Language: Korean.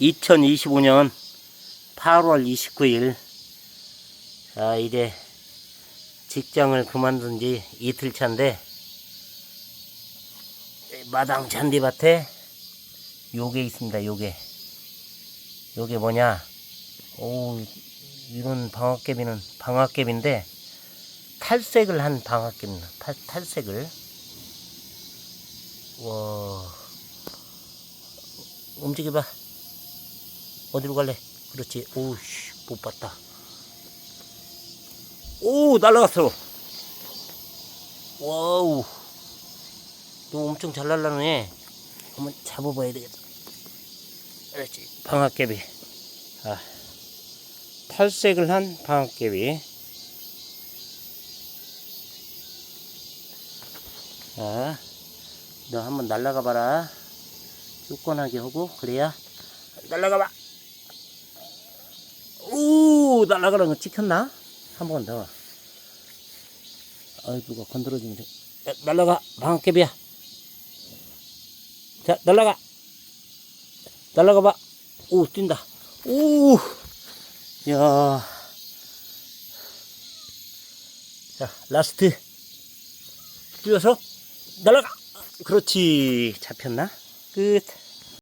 2025년 8월 29일. 자 이제 직장을 그만둔 지 이틀 차인데 마당 잔디밭에 요게 있습니다 요게. 요게 뭐냐? 오 이런 방학개비는 방학개비인데 탈색을 한 방학개비입니다. 탈, 탈색을. 와. 움직여봐 어디로 갈래? 그렇지. 오우씨, 못 봤다. 오, 날라갔어. 와우. 너 엄청 잘 날라네. 한번 잡아봐야 되겠다. 그렇지. 방학개비. 아. 탈색을 한 방학개비. 자, 너 한번 날라가 봐라. 쫓겨나게 하고, 그래야. 날라가 봐. 오 날아가는 거 찍혔나? 한 번 더. 아이 누가 건드려주면 돼. 야, 날아가 방학개비야. 자 날아가. 날아가 봐. 오 뛴다. 오. 야. 자 라스트. 뛰어서 날아가. 그렇지 잡혔나? 끝.